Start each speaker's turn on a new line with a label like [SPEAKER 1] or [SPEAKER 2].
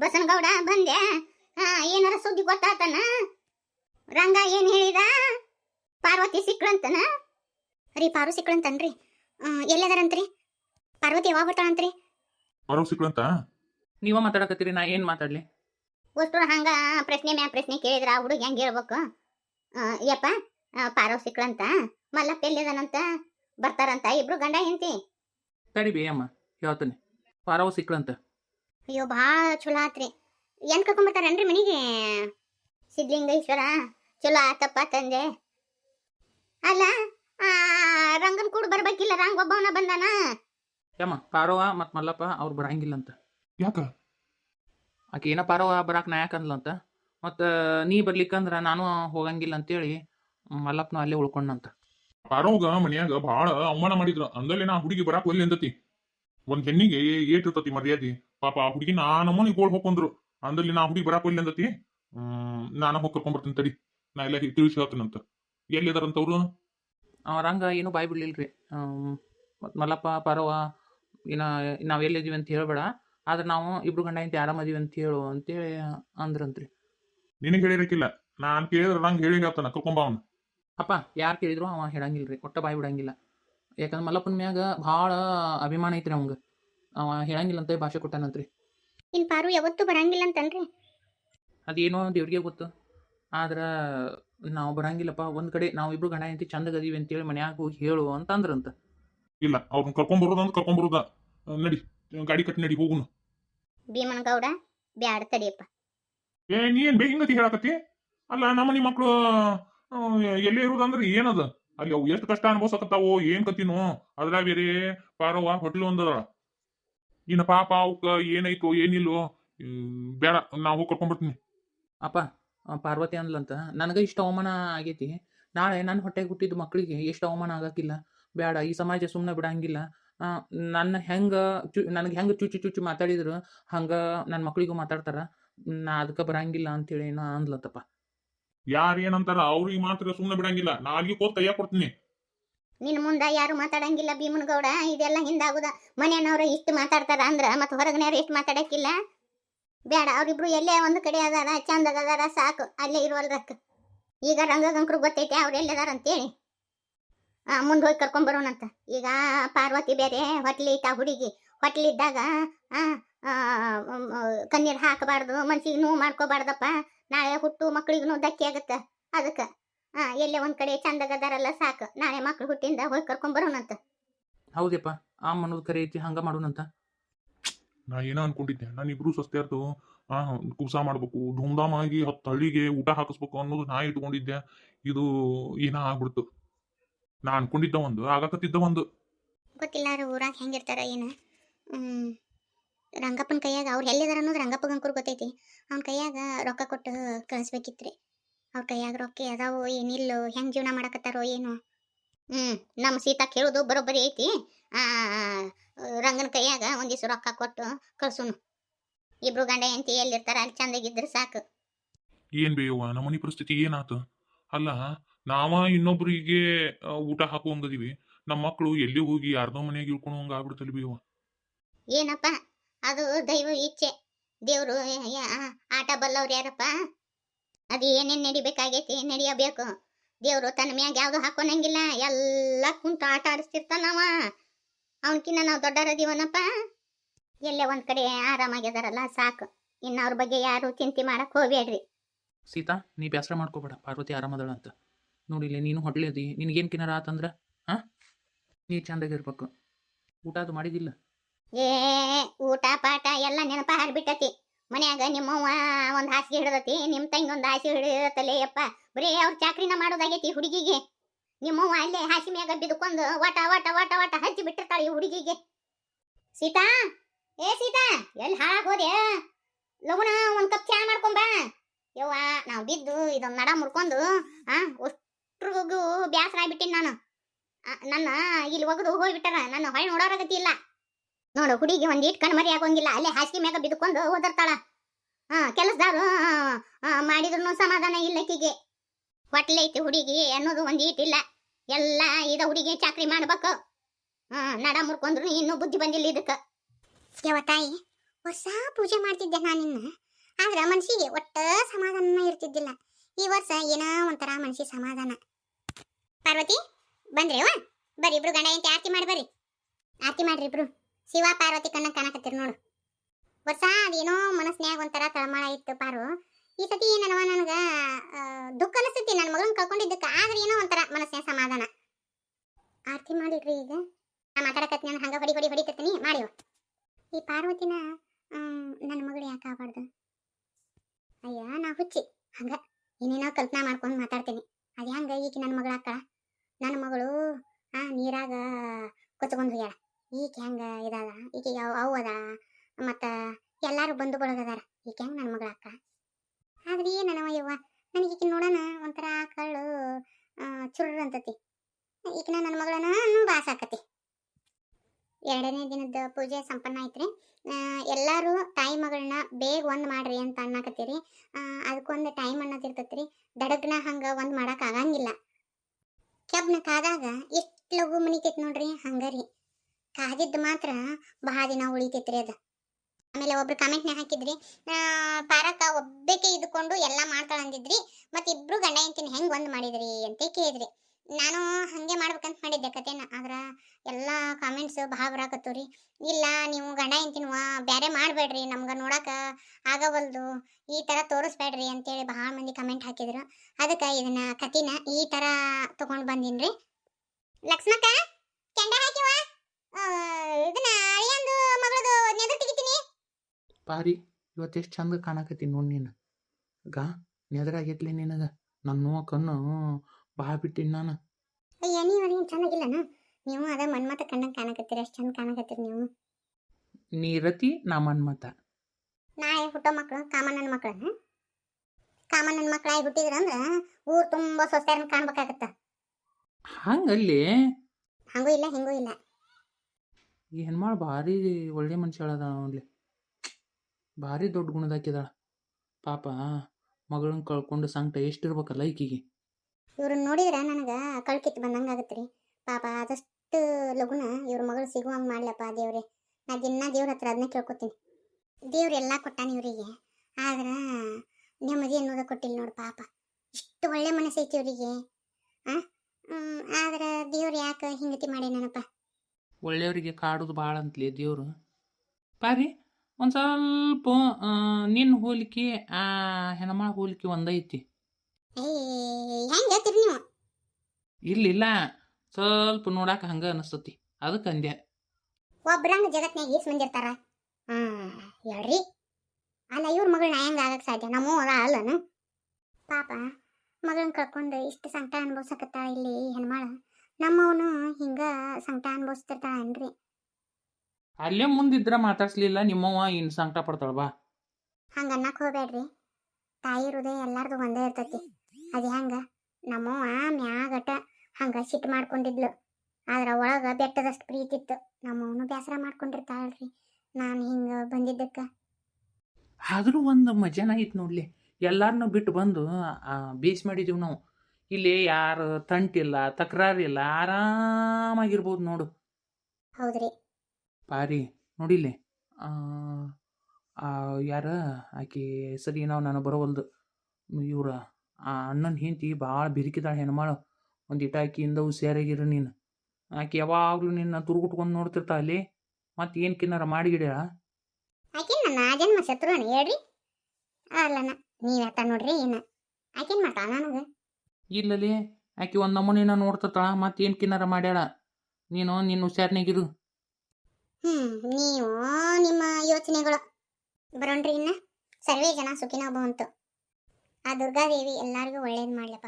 [SPEAKER 1] ಬಸನಗೌಡ ಬಂದೆ. ಹಾ ಏನಾರ ಸುದ್ದಿ ಗೊತ್ತಾತನ? ರಂಗ ಏನ್ ಹೇಳಿದ? ಪಾರ್ವತಿ ಸಿಕ್ಕಳಂತನ? ರೀ ಪಾರು ಸಿಕ್ಕಳಂತನ್ರಿ. ಎಲ್ಲದಾರಂತ್ರಿ? ಪಾರ್ವತಿ ಯಾವಾಗ ಬರ್ತಾಳಂತ್ರಿ?
[SPEAKER 2] ಹೊರಗ್ ಸಿಕ್ಕಳಂತ?
[SPEAKER 3] ನೀವ ಮಾತಾಡಕತ್ತೀರಿ ನಾ ಏನ್ ಮಾತಾಡ್ಲಿ?
[SPEAKER 1] ಅಷ್ಟು ಹಂಗ ಪ್ರಶ್ನೆ ಮ್ಯಾ ಪ್ರಶ್ನೆ ಕೇಳಿದ್ರ ಆ ಹುಡುಗ ಹೆಂಗ್ ಹೇಳ್ಬೇಕು? ಆ, ಯಪ್ಪ ಪಾರ್ವ ಸಿಕ್ಕಳಂತ? ಮಲ್ಲಪ್ಪ ಎಲ್ಲಿದಾನಂತ? ಬರ್ತಾರಂತ? ಇಬ್ರು ಗಂಡ ಹೆಂಡತಿ?
[SPEAKER 3] ತಡಿ ಬೇ ಅಮ್ಮ ಹೇಳ್ತಾನೆ. ಪಾರ್ವ ಸಿಕ್ಳಂತ
[SPEAKER 1] ಅಯ್ಯೋ ಭಾಳ ಚಲೋ ಆತ್ರಿ. ಏನ್ ಕರ್ಕೊಂಬರ್ತಾರನ್ರಿ ಮನಿಗೆ? ಸಿದ್ಧಲಿಂಗೇಶ್ವರ ಚಲೋ ಆತಪ್ಪ ತಂದೆ. ಅಲ್ಲ ಆ ರಂಗನ್ ಕೂಡ ಬರ್ಬೇಕಿಲ್ಲ ರಂಗ ಒಬ್ಬವನ ಬಂದಾನ?
[SPEAKER 3] ಯಮ್ಮ ಪಾರವ ಮತ್ ಮಲ್ಲಪ್ಪ ಅವ್ರು ಬರಂಗಿಲ್ಲ ಅಂತ
[SPEAKER 2] ಯಾಕ?
[SPEAKER 3] ಆಕೆ ಏನ ಪಾರವ ಬರಾಕ್ ನಾ ಯಾಕಂದ್ಲಂತ ಮತ್ತ ನೀ ಬರ್ಲಿಕ್ಕಂದ್ರ ನಾನು ಹೋಗಂಗಿಲ್ಲ ಅಂತೇಳಿ ಮಲ್ಲಪ್ಪನ ಅಲ್ಲೇ ಉಳ್ಕೊಂಡಂತ.
[SPEAKER 2] ಪಾರೋಗ ಮನ್ಯಾಗ ಬಹಳ ಅವಮಾನ ಮಾಡಿದ್ರು. ಅಂದಲ್ಲಿ ನಾ ಹುಡುಗಿ ಬರಾಕ್ ಒಲ್ಲಿ ಅಂದತಿ ಒಂದ್ ಹೆಣ್ಣಿಗೆ ಏಟ್ ಇರ್ತತಿ ಮರ್ಯಾದಿ. ಪಾಪ ಆ ಹುಡುಗಿ ನಾ ನಮ್ಮನಿ ಗೋಳ್ ಹೋಗ್ಕೊಂಡ್ರು ಅಂದಲ್ಲಿ ನಾ ಹುಡುಗಿ ಬರಾಕ್ ಒಲ್ಲಿ ಅಂದತಿ. ಹ್ಮ್ ನಾನ ಹೋಗಿ ಕರ್ಕೊಂಡ್ ತಡಿ. ನಾ ಎಲ್ಲ ತಿಳಿಸಿ ಹೇಳ್ತೀನಂತ ಎಲ್ಲಿದಾರಂತವ್ರು
[SPEAKER 3] ಅವ ರಂಗ ಏನು ಬಾಯ್ ಬಿಡ್ಲಿಲ್ರಿ. ಮತ್ತು ಮತ್ ಮಲ್ಲಪ್ಪ ಪರವ ಇನ್ನ ನಾವ್ ಎಲ್ಲಿದೀವಿ ಅಂತ ಹೇಳ್ಬೇಡ. ಆದ್ರೆ ನಾವು ಇಬ್ರು ಗಂಡ ಇಂತ ಆರಾಮದೀವಿ ಅಂತ ಹೇಳು ಅಂತೇಳಿ ಅಂದ್ರಂತ್ರಿ.
[SPEAKER 2] ನಿನಗೆ ಹೇಳಿರಕ್ಕಿಲ್ಲ ನಾನ್ ಕೇಳಿದ್ರೆ ನಂಗೆ ಹೇಳಿ ಹೇಳ್ತಾನ ಕರ್ಕೊಂಬ ಅವ್ನ.
[SPEAKER 3] ಅಪ್ಪ ಯಾರು ಕೇಳಿದ್ರು ಅವ ಹೇಳಂಗಿಲ್ರಿ. ಒಟ್ಟ ಬಾಯಿ ಬಿಡಂಗಿಲ್ಲ. ಯಾಕಂದ್ರೆ ಮಲ್ಲಪ್ಪನ ಮ್ಯಾಗ ಭಾಳ ಅಭಿಮಾನ ಐತ್ರಿ ಅವಂಗ ಅವ ಹೇಳಂಗಿಲ್ಲ ಅಂತ ಭಾಷೆ ಕೊಟ್ಟಾನಂತ್ರಿ.
[SPEAKER 1] ಇನ್ ಪಾರು ಯಾವತ್ತೂ ಬರಂಗಿಲ್ಲ ಅಂತನ್ರಿ
[SPEAKER 3] ಅದೇನೋ ದೇವ್ರಿಗೆ ಗೊತ್ತು. ಆದ್ರೆ ನಾವು ಬರಂಗಿಲ್ಲಪ್ಪ ಒಂದ್ ಕಡೆ ನಾವು ಇಬ್ರು ಗಂಡ ಹೆಂಡತಿ ಚಂದ ಗದೀವಿ ಅಂತೇಳಿ ಮನ್ಯಾಗ ಹೋಗಿ ಹೇಳು ಅಂತ ಅಂದ್ರಂತ
[SPEAKER 2] ಇಲ್ಲ ಅವ್ರನ್ನ ಕರ್ಕೊಂಡ್ ಬರೋದಂತ ಕರ್ಕೊಂಡ್ ಬರೋದ. ನಡಿ ಗಾಡಿ ಕಟ್ಟಿ ನಡಿ ಹೋಗುನು.
[SPEAKER 1] ಭೀಮನಗೌಡ ಬ್ಯಾಡ ತಡಿಯಪ್ಪ.
[SPEAKER 2] ಏ ನೀ ಏನ್ ಬೇಗ ಹಿಂಗತಿ ಹೇಳಕತ್ತಿ? ಅಲ್ಲ ನಮ್ಮನಿ ನಿಮ್ಮ ಮಕ್ಕಳು ಎಲ್ಲೇ ಇರೋದಂದ್ರೆ? ಏನದ? ಅವು ಎಷ್ಟು ಕಷ್ಟ ಅನುಭವಿಸಕತ್ತಾವೋ, ಏನ್ ಕತ್ತಿನೋ ಅದ್ರಾಗ ಬೇರೆ ಪಾರವ್ವ ಹೊಟ್ಲು ಒಂದದ. ಇನ್ನ ಪಾಪ ಅವಕ್ಕ ಏನೈತೋ ಏನಿಲ್ಲೋ ಬೇಡ ನಾ ಹೋಗಿ ಕರ್ಕೊಂಡ್ಬಿಡ್ತೀನಿ
[SPEAKER 3] ಅಪ್ಪ ಪಾರ್ವತಿ ಅಂದ್ಲಂತ, ನನಗೆ ಇಷ್ಟ ಅವಮಾನ ಆಗೈತಿ. ನಾಳೆ ನನ್ನ ಹೊಟ್ಟೆಗೆ ಹುಟ್ಟಿದ ಮಕ್ಕಳಿಗೆ ಎಷ್ಟು ಅವಮಾನ ಆಗಕ್ಕಿಲ್ಲ. ಬೇಡ, ಈ ಸಮಾಜ ಸುಮ್ಮನೆ ಬಿಡಂಗಿಲ್ಲ. ನನ್ನ ಹೆಂಗ ಚು, ನನಗೆ ಹೆಂಗೆ ಚುಚ್ಚು ಚುಚ್ಚು ಮಾತಾಡಿದ್ರು, ಹಂಗೆ ನನ್ನ ಮಕ್ಕಳಿಗೂ ಮಾತಾಡ್ತಾರ. ನಾ ಅದಕ್ಕೆ ಬರಂಗಿಲ್ಲ ಅಂತೇಳಿ ನಾ ಅಂದ್ಲತ್ತಪ್ಪ
[SPEAKER 2] ಯಾರ್ ಏನಂತಾರ ಅವ್ರಿಗೆ ಮಾತ್ರ ಸುಮ್ಮನೆ ಬಿಡಂಗಿಲ್ಲ. ನಾ ಅಲ್ಲಿಗೆ ಕೋತ್ ಕೈಯಾಗ ಕೊಡ್ತೀನಿ.
[SPEAKER 1] ನಿನ್ ಮುಂದ ಯಾರು ಮಾತಾಡಂಗಿಲ್ಲ ಭೀಮನಗೌಡ. ಇದೆಲ್ಲ ಹಿಂದಾಗುದ. ಮನೆಯವ್ರ ಇಷ್ಟು ಮಾತಾಡ್ತಾರ ಅಂದ್ರ ಮತ್ ಹೊರಗನೆಯವ್ರು ಎಷ್ಟು ಮಾತಾಡಕ್ಕಿಲ್ಲ. ಬೇಡ ಅವ್ರಿಬ್ರು ಎಲ್ಲೇ ಒಂದು ಕಡೆ ಅದಾರ ಚಂದದಾರ ಅದಾರ, ಸಾಕು. ಅಲ್ಲೇ ಇರುವಲ್ರಕ್ಕ ಈಗ ರಂಗಗಂಕರು ಗೊತ್ತೈತೆ, ಅವ್ರು ಎಲ್ಲದಾರ ಅಂತೇಳಿ. ಮುಂದೆ ಹೋಗಿ ಕರ್ಕೊಂಡ್ ಬರೋಣಂತ. ಈಗ ಪಾರ್ವತಿ ಬೇರೆ ಹೊಟ್ಲಿಟ್ಟ ಹುಡುಗಿ. ಹೊಟ್ಲಿದ್ದಾಗ ಕಣ್ಣೀರ್ ಹಾಕಬಾರ್ದು, ಮನ್ಸಿಗೆ ನೋವು ಮಾಡ್ಕೋಬಾರ್ದಪ್ಪ. ನಾಳೆ ಹುಟ್ಟು ಮಕ್ಳಿಗೂ ಧಕ್ಕೆ ಆಗತ್ತ. ಅದಕ್ಕೆ ಹಾ ಎಲ್ಲೇ ಒಂದ್ ಕಡೆ ಚಂದಗದಾರಲ್ಲ ಸಾಕು. ನಾಳೆ ಮಕ್ಳು ಹುಟ್ಟಿಂದ ಹೋಗಿ ಕರ್ಕೊಂಡ್ ಬರೋಣಂತ.
[SPEAKER 3] ಹೌದಪ್ಪ ಆ ಅನ್ನೋದು ಕರೆ ಐತಿ ಹಂಗ ಮಾಡೋಣಂತ.
[SPEAKER 2] ನಾ ಏನೋ ಅನ್ಕೊಂಡಿದ್ದೆ. ನಾನು ಇಬ್ರು ಇರ್ತು ಆ ಕುಸ ಮಾಡ್ಬೇಕು ಧೂಮ್ಧಾಮ್ ಆಗಿ ಹತ್ತು ಹಳ್ಳಿಗೆ ಊಟ ಹಾಕಿಸ್ಬೇಕು ಅನ್ನೋದು ನಾ ಇಟ್ಕೊಂಡಿದ್ದೆ. ಇದು ಏನೋ ಆಗ್ಬಿಡ್ತು. ನಾ ಅನ್ಕೊಂಡಿದ್ದ ಒಂದು ಆಗಾಕತ್ತಿದ್ದ ಒಂದು.
[SPEAKER 1] ಗೊತ್ತಿಲ್ಲ ಊರಾಗ ಹೆಂಗಿರ್ತಾರ ಏನ. ಹ್ಮ್. ರಂಗಪ್ಪನ ಕೈಯಾಗ ಅವ್ರು ಎಲ್ಲಿದಾರ ಅನ್ನೋದು ರಂಗಪ್ಪಗಂಕರು ಗೊತ್ತೈತಿ. ಅವ್ನ ಕೈಯಾಗ ರೊಕ್ಕ ಕೊಟ್ಟು ಕಳಿಸ್ಬೇಕಿತ್ರಿ. ಅವ್ರ ಕೈಯಾಗ ರೊಕ್ಕ ಅದಾವೋ ಏನಿಲ್ಲೋ ಹೆಂಗ್ ಜೀವನ ಮಾಡಕತ್ತಾರೋ ಏನು. ಹ್ಮ್ ನಮ್ಮ ಸೀತಾ ಕೇಳೋದು ಬರೋಬ್ಬರಿ ಐತಿ. ಆ ರಂಗನ ಕೈಯಾಗ ಒಂದಿವ್ಸ ರೊಕ್ಕ ಕೊಟ್ಟು ಕಳ್ಸುನು. ಇಬ್ರು ಗಂಡ ಹೆಂಡತಿ ಎಲ್ಲಿರ್ತಾರ ಅಲ್ಲಿ ಚಂದಾಗಿದ್ರೆ ಸಾಕು.
[SPEAKER 2] ಏನ್ ಬೇಯವ್ವ ನಮ್ಮನಿ ಪರಿಸ್ಥಿತಿ ಏನಾತು? ಅಲ್ಲ ನಾವ ಇನ್ನೊಬ್ರಿಗೆ ಊಟ ಹಾಕುವಂಗದೀವಿ. ನಮ್ಮ ಮಕ್ಕಳು ಎಲ್ಲಿ ಹೋಗಿ ಯಾರ್ದೋ ಮನೆಯಾಗ ಇಳ್ಕೊಂಡು ಆಗ್ಬಿಡ್ತಲ್ಲಿ ಬೇಯವ್ವ
[SPEAKER 1] ಏನಪ್ಪ? ಅದು ದೈವ ಇಚ್ಛೆ. ದೇವ್ರು ಆಟ ಬಲ್ಲವ್ರು ಯಾರಪ್ಪ? ಅದು ಏನೇನ್ ನಡಿಬೇಕಾಗೈತಿ, ನಡಿಯಬೇಕು. ದೇವ್ರು ತನ್ನ ಮ್ಯಾಗ ಯಾವ್ದು ಹಾಕೋನಂಗಿಲ್ಲ, ಎಲ್ಲ ಕುಂತು ಆಟ ಆಡಿಸ್ತಿರ್ತಾನವ ಅವನಕಿನ್ನ ನಾವು ದೊಡ್ಡರದೀವನಪ್ಪ ಎಲ್ಲೇ ಒಂದ್ ಕಡೆ ಆರಾಮಾಗ್ಯದಾರಲ್ಲ ಸಾಕು. ಇನ್ನು ಅವ್ರ ಬಗ್ಗೆ ಯಾರು ಚಿಂತೆ ಮಾಡಕ್ ಹೋಗ್ಬೇಡ್ರಿ.
[SPEAKER 3] ಸೀತಾ, ನೀ ಬೇಸರ ಮಾಡ್ಕೋಬೇಡ, ಪಾರ್ವತಿ ಆರಾಮದಳ ಅಂತ. ನೋಡಿಲ್ಲ ನೀನು ಹೊಟ್ಲಿ ಅದಿ ನಿನಗೇನು ಕಿನಾರ ಆತಂದ್ರ, ಹಾ? ನೀ ಚಂದಾಗಿರ್ಬೇಕು. ಊಟ ಅದು ಮಾಡಿದಿಲ್ಲ
[SPEAKER 1] ಏ, ಊಟ, ಪಾಠ ಎಲ್ಲ ನೆನಪ ಹಾರ್ಬಿಟ್ಟತಿ ಮನ್ಯಾಗ ನಿಮ್ಮವ್ವ ಒಂದು ಹಾಸಿಗೆ ಹಿಡ್ದತಿ ನಿಮ್ಮ ತಂಗಿ ಒಂದು ಹಾಸಿಗೆ ಹಿಡಿದತಲೇ, ಯಪ್ಪ. ಬರೀ ಅವ್ರ ಚಾಕ್ರಿನ ಮಾಡೋದಾಗೈತಿ ಹುಡುಗಿಗೆ. ನಿಮ್ಮವ್ವ ಅಲ್ಲೇ ಹಾಸಿ ಮ್ಯಾಗ ಬಿದ್ಕೊಂಡು ವಾಟ ವಾಟ ವಾಟ ವಾಟ ಹಚ್ಚಿ ಬಿಟ್ಟಿರ್ತಾಳೆ ಈ ಹುಡುಗಿಗೆ. ಸೀತಾ, ಏ ಸೀತಾ ಎಲ್ಲಿ ಹಾಳಾಗೋದೆ ಲಗುನ ಒಂದು ಕಪ್ ಚಾ ಮಾಡ್ಕೊಂಬಾ ಯವ್ವ, ನಾವು ಬಿದ್ದು ಇದೊಂದು ನಡ ಮುಡ್ಕೊಂಡು ಆ ಅಷ್ಟ್ರಿಗೂ ಬ್ಯಾಸರ ಆಗ್ಬಿಟ್ಟಿನಿ ನಾನು. ನನ್ನ ಇಲ್ಲಿ ಒಗದು ಹೋಗ್ಬಿಟ್ಟಾರ, ನನ್ನ ಹೊಳೆ ನೋಡೋರಾಗತಿ ಇಲ್ಲ. ನೋಡು, ಹುಡುಗಿ ಒಂದು ಇಟ್ ಕಣ್ ಆಗೋಂಗಿಲ್ಲ. ಅಲ್ಲೇ ಹಾಸಿಗೆ ಮ್ಯಾಗ ಬಿದ್ಕೊಂಡು ಓದರ್ತಾಳ. ಹಾ, ಕೆಲಸದಾರು ಮಾಡಿದ್ರು ಸಮಾಧಾನ ಇಲ್ಲ ಹೊಟ್ಲೆ ಐತಿ ಹುಡುಗಿ ಅನ್ನೋದು ಒಂದು ಇಲ್ಲ. ಎಲ್ಲ ಇದ ಹುಡುಗಿ ಚಾಕ್ರಿ ಮಾಡ್ಬೇಕು. ಹಾ, ನಡ ಮುರ್ಕೊಂಡ್ರು ಇನ್ನೂ ಬುದ್ಧಿ ಬಂದಿಲ್ಲ ಇದಕ್ಕೆ. ಯಾವ ತಾಯಿ,
[SPEAKER 4] ಹೊಸ ಪೂಜೆ ಮಾಡ್ತಿದ್ದೆ ನಾನಿನ್ನ ಆದ್ರೆ ಮನ್ಸಿಗೆ ಒಟ್ಟ ಸಮಾಧಾನ ಇರ್ತಿದ್ದಿಲ್ಲ. ಈ ವರ್ಷ ಏನೋ ಒಂಥರ ಮನ್ಸಿಗೆ ಸಮಾಧಾನ. ಪಾರ್ವತಿ ಬಂದ್ರೆ ಬರ್ರಿ ಇಬ್ರು ಗಂಡ ಎಂತ ಆರತಿ ಮಾಡಿ ಬರ್ರಿ. ಆರತಿ ಮಾಡ್ರಿ ಇಬ್ರು. ಶಿವ ಪಾರ್ವತಿ ಕಣ್ಣ ಕಾಣಕತ್ತೀರಿ ನೋಡು. ವರ್ಷ ಅದೇನೋ ಮನಸ್ನ್ಯಾಗ ಒಂಥರ ತಳಮಳ ಇತ್ತು ಪಾರು. ಈ ಸತಿ ಏನನವ ನನಗ ದುಃಖ ಅನಿಸ್ತೈತಿ ನನ್ನ ಮಗನ್ ಕಳ್ಕೊಂಡಿದ್ದಕ್ಕೆ, ಆದ್ರೆ ಏನೋ ಒಂಥರ ಮನಸ್ನ್ಯಾಗ ಸಮಾಧಾನ. ಆರತಿ ಮಾಡಿಡ್ರಿ ಈಗ? ನಾ ಮಾತಾಡಕತ್ತಿ ನಾನು ಹಂಗ ಹೊಡಿ ಹೊಡಿ ಹೊಡಿತಿರ್ತೀನಿ ಮಾಡಿವ ಈ ಪಾರ್ವತಿನ ನನ್ನ ಮಗಳು ಯಾಕೆ ಆಗ್ಬಾರ್ದು? ಅಯ್ಯ, ನಾ ಹುಚ್ಚಿ. ಹಂಗ ಏನೇನೋ ಕಲ್ಪನಾ ಮಾಡ್ಕೊಂಡು ಮಾತಾಡ್ತೀನಿ. ಅದು ಹೆಂಗ ಈಗ ನನ್ನ ಮಗಳು ಅಕ್ಕ ನನ್ನ ಮಗಳು, ಆ, ನೀರಾಗ ಕೊಚ್ಕೊಂಡು ಹೋಗ್ಯಾಳ ಈಕೆ ಹೆಂಗ ಇದಾಳ ಈಕೆ ಯಾವ ಅವ್ ಅದ ಮತ್ತ ಎಲ್ಲಾರು ಬಂಧು ಬಳಗ ಅದಾರ ಈಕೆ ಹೆಂಗ ನನ್ನ ಮಗಳ ಅಕ್ಕ. ಆದ್ರೆ ಏನವ ಯವ್ವ ನನಗೆ ಈಕೆ ನೋಡೋಣ ಒಂಥರ ಕಳ್ಳು ಚುರ್ರ ಅಂತತಿ. ಈಕಿನ ನನ್ನ ಮಗಳನ್ನ ಬಾಸ ಆಕತಿ. ಎರಡನೇ ದಿನದ ಪೂಜೆ ಸಂಪನ್ನ ಐತ್ರಿ. ಎಲ್ಲರೂ ತಾಯಿ ಮಗಳನ್ನ ಬೇಗ ಒಂದ್ ಮಾಡ್ರಿ ಅಂತ ಅನ್ನಕತ್ತೀರಿ. ಅದಕ್ಕೊಂದು ಟೈಮ್ ಅನ್ನೋದಿರ್ತೈತ್ರಿ ದಡಗ್ನ ಹಂಗ ಒಂದ್ ಮಾಡೋಕ್ಕಾಗಂಗಿಲ್ಲ ಕೆಬ್ನ ಕಾದಾಗ ಎಷ್ಟು ಲಘು ಮನಿತೈತಿ ನೋಡ್ರಿ ಹಂಗರಿ ಕಾದಿದ್ದು ಮಾತ್ರ ಬಹಳ ದಿನ ಉಳಿತೈತ್ರಿ ಅದ. ಆಮೇಲೆ ಒಬ್ರು ಕಾಮೆಂಟ್ನ ಹಾಕಿದ್ರಿ ಪಾರಕ ಒಬ್ಬಕ್ಕೆ ಇದ್ಕೊಂಡು ಎಲ್ಲ ಮಾಡ್ತಾಳ ಅಂದಿದ್ರಿ, ಮತ್ತೆ ಇಬ್ರು ಗಂಡ ಹೆಂಡತಿನ ಹೆಂಗ್ ಒಂದ್ ಮಾಡಿದ್ರಿ? ಅಂತ ಕೇಳಿದ್ರಿ. ನಾನು ಹಂಗೆ ಮಾಡ್ಬೇಕಂತ ಮಾಡಿದ್ದೆ ಕತೆನ, ಆದ್ರ ಎಲ್ಲ ಕಾಮೆಂಟ್ಸ್ ಭಾಳ ಬರಾಕತ್ತವ್ರಿ. ಇಲ್ಲ, ನೀವು ಗಂಡ ಹೆಂಡತಿನ ಬ್ಯಾರೆ ಮಾಡಬೇಡ್ರಿ, ನಮ್ಗೆ ನೋಡಾಕ ಆಗವಲ್ದು, ಈ ಥರ ತೋರಿಸ್ಬೇಡ್ರಿ ಅಂತೇಳಿ ಬಹಳ ಮಂದಿ ಕಮೆಂಟ್ ಹಾಕಿದ್ರು. ಅದಕ್ಕೆ ಇದನ್ನ ಕತಿನ ಈ ತರ ಬಂದೀನಿ ಬಂದಿನ್ರಿ. ಲಕ್ಷ್ಮಕ್ಕ, ಕೆಂಡ ಹಾಕಿವ ಇದನ್ನ ಅಳಿಯಂದು ಮಗಳದು ನೆದು ತೆಗಿತೀನಿ.
[SPEAKER 3] ಪಾರಿ ಇವತ್ತೆಷ್ಟು ಚಂದ ಕಾಣಕತ್ತೀನಿ ನೋಡಿ ನೀನು. ಈಗ ನೆದರಾಗೈತ್ಲಿ ನಿನಗೆ ನನ್ನ ಕಣ್ಣು ಭಾಳ ಬಿಟ್ಟಿನಿ ನಾನು.
[SPEAKER 4] ಅಯ್ಯ ನೀವರೇನು ಚೆನ್ನಾಗಿಲ್ಲನ? ನೀವು ಅದ ಮನ್ಮತ ಕಣ್ಣಂಗೆ ಕಾಣಕತ್ತೀರಿ ಎಷ್ಟು ಚಂದ ಕಾಣಕತ್ತೀರಿ ನೀವು.
[SPEAKER 3] ನೀ ರತಿ ನಾ ಮನ್ಮತ
[SPEAKER 4] ನಾಳೆ ಹುಟ್ಟೋ ಮಕ್ಕಳು ಕಾಮಣ್ಣನ ಮಕ್ಕಳು ಕಾಮಣ್ಣನ ಮಕ್ಕಳಾಗಿ ಹುಟ್ಟಿದ್ರ ಅಂದ್ರೆ ಊರು ತುಂಬಾ ಸೊಸೆಯರನ್ನ ಕಾಣ್ಬೇಕಾಗತ್ತ?
[SPEAKER 3] ಹಂಗಲ್ಲಿ?
[SPEAKER 4] ಹಂಗೂ ಇಲ್ಲ ಹಿಂಗೂ ಇಲ್ಲ.
[SPEAKER 3] ಈ ಹೆಣ್ಮಾಳು ಭಾರಿ ಒಳ್ಳೆ ಮನುಷ್ಯಳದ ಅವಲ್ಲಿ ಭಾರಿ ದೊಡ್ಡ ಗುಣದಾಕಿದಾಳ ಪಾಪ ಮಗಳನ್ನ ಕಳ್ಕೊಂಡು ಸಂಕಟ ಎಷ್ಟಿರ್ಬೇಕಲ್ಲ ಈಕಿಗೆ.
[SPEAKER 4] ಇವ್ರನ್ನ ನೋಡಿದ್ರ ನನಗ ಕಳ್ಕಿತ್ ಬಂದಂಗ ಪಾಪ ಆದಷ್ಟು ಲಗುನ ಇವ್ರ ಮಗಳು ಸಿಗುವಂಗ ಮಾಡ್ಲಪ್ಪ ದೇವ್ರೆ. ನಾ ದಿನ ದೇವ್ರ ಹತ್ರ ಅದನ್ನ ಕೇಳ್ಕೊತೀನಿ. ದೇವ್ರ ಎಲ್ಲಾ ಕೊಟ್ಟಾನ ಇವರಿಗೆ. ಆದ್ರ ನೆಮ್ಮದಿ ಅನ್ನೋದ ಕೊಟ್ಟಿಲ್ಲ ನೋಡಿ ಪಾಪ. ಇಷ್ಟು ಒಳ್ಳೆ ಮನಸ್ಸೈತಿ ಇವರಿಗೆ. ಆದ್ರ ದೇವ್ರ ಯಾಕೆ ಹಿಂಗತಿ ಮಾಡ್ಯಾನಪ್ಪ
[SPEAKER 3] ಒಳ್ಳೆಯವರಿಗೆ ಕಾಡೋದು ಭಾಳ ಅಂತಲೇ ದೇವರು. ಪಾರಿ ಒಂದು ಸ್ವಲ್ಪ ನಿನ್ನ ಹೋಲಿಕೆ ಆ ಹೆಣ್ಮಾಳ ಹೋಲಿಕೆ ಒಂದೈತಿ. ಇಲ್ಲಿಲ್ಲ ಸ್ವಲ್ಪ ನೋಡಾಕ ಹಂಗ ಅನಿಸ್ತತಿ. ಅದಕ್ಕೆ ಅಂದೆ.
[SPEAKER 4] ಒಬ್ರಂಗ ಜಗತ್ನಾಗ ಈಸ್ ಹ್ಮ್ ಹೇಳ್ರಿ. ಅಲ್ಲ ಇವ್ರ ಮಗಳನ್ನ ಹೆಂಗ ಆಗಕ್ ಸಾಧ್ಯ? ನಮ್ಮ ಅದ ಅಲ್ಲನ? ಪಾಪ ಮಗಳನ್ನ ಕಳ್ಕೊಂಡು ಇಷ್ಟು ಸಂಕಟ ಅನುಭವಿಸಕತ್ತಾಳ ಇಲ್ಲಿ ಹೆಣ್ಮಾಳ ನಮ್ಮವನು ಹಿಂಗ ಸಂಕಟ ಅನ್ಭವಿಸ್ತಿರ್ತಾಳನ್ರಿ?
[SPEAKER 3] ಅಲ್ಲೇ ಮುಂದಿದ್ರ ಮಾತಾಡ್ಸ್ಲಿಲ್ಲ ನಿಮ್ಮವ್ವ ಇನ್ ಸಂಕಟ ಪಡ್ತಾಳ ಬಾ.
[SPEAKER 4] ಹಂಗ ಅನ್ನಕ್ ಹೋಗ್ಬೇಡ್ರಿ. ತಾಯಿ ಹೃದಯ ಎಲ್ಲಾರ್ದು ಒಂದೇ ಇರ್ತೈತಿ. ಅದ್ ಹೆಂಗ? ನಮ್ಮವ್ವ ಮ್ಯಾಗಟ ಹಂಗ ಸಿಟ್ಟು ಮಾಡ್ಕೊಂಡಿದ್ಲು. ಆದ್ರ ಒಳಗ ಬೆಟ್ಟದಷ್ಟು ಪ್ರೀತಿ ಇತ್ತು. ನಮ್ಮವನು ಬೇಸರ ಮಾಡ್ಕೊಂಡಿರ್ತಾಳ್ರಿ ನಾನು ಹಿಂಗ ಬಂದಿದ್ದಕ್ಕ.
[SPEAKER 3] ಆದ್ರೂ ಒಂದು ಮಜಾನ ಐತ್ ನೋಡ್ಲಿ. ಎಲ್ಲಾರನ್ನೂ ಬಿಟ್ಟು ಬಂದು ಬೇಸ್ ಮಾಡಿದೀವಿ ನಾವು. ಇಲ್ಲಿ ಯಾರು ತಂಟಿಲ್ಲ ತಕರಾರಿಲ್ಲ ಆರಾಮಾಗಿರ್ಬೋದು ನೋಡು.
[SPEAKER 4] ಹೌದ್ರಿ.
[SPEAKER 3] ಪಾರಿ ನೋಡಿಲ್ಲಿ. ಯಾರ ಆಕಿ ಸರಿ ನಾವು ನಾನು ಬರೋವಲ್ದು. ಇವ್ರ ಆ ಅಣ್ಣನ ಹೆಂಡತಿ ಭಾಳ ಬಿರುಕಿದಾಳೆ ಹೆಣ್ಮಾಳು. ಒಂದು ಇಟ ಆಕಿಯಿಂದ ಹುಷಾರಾಗಿರು ನೀನು. ಆಕೆ ಯಾವಾಗಲೂ ನಿನ್ನ ತುರುಗುಟ್ಕೊಂಡು ನೋಡ್ತಿರ್ತಾ ಅಲ್ಲಿ. ಮತ್ತೆ ಏನು ಕಿನ್ನಾರ ಮಾಡಿಗಿಡ್ಯಾಳ?
[SPEAKER 4] ಆಕಿನ್ ನನ್ನ ಜನ್ಮ ಶತ್ರುವನ ಹೇಳ್ರಿ. ಅಲ್ಲನ ನೀವ್ ಆತ ನೋಡ್ರಿ ಏನ ಆಕಿನ್ ಮಾಡ್ತಾಳ ನನಗ?
[SPEAKER 3] ಇಲ್ಲಲ್ಲಿ ಆಕೆ ಒಂದು ನಮೂನಿನ ನೋಡ್ತಿರ್ತಾಳ ಮತ್ತೆ ಏನು ಕಿನ್ನಾರ ಮಾಡ್ಯಾಳ. ನೀನು ನಿನ್ನ ಹುಷಾರ್ನಾಗಿರು.
[SPEAKER 4] ಹ್ಮ್, ನೀವು ನಿಮ್ಮ ಯೋಚನೆಗಳು. ಬರೋಣ್ರಿ ಇನ್ನ. ಸರ್ವೇ ಜನ ಸುಖಿನ ಭವಂತು. ಆ ದುರ್ಗಾದೇವಿ ಎಲ್ಲಾರ್ಗೂ ಒಳ್ಳೇದು ಮಾಡ್ಲಪ್ಪ.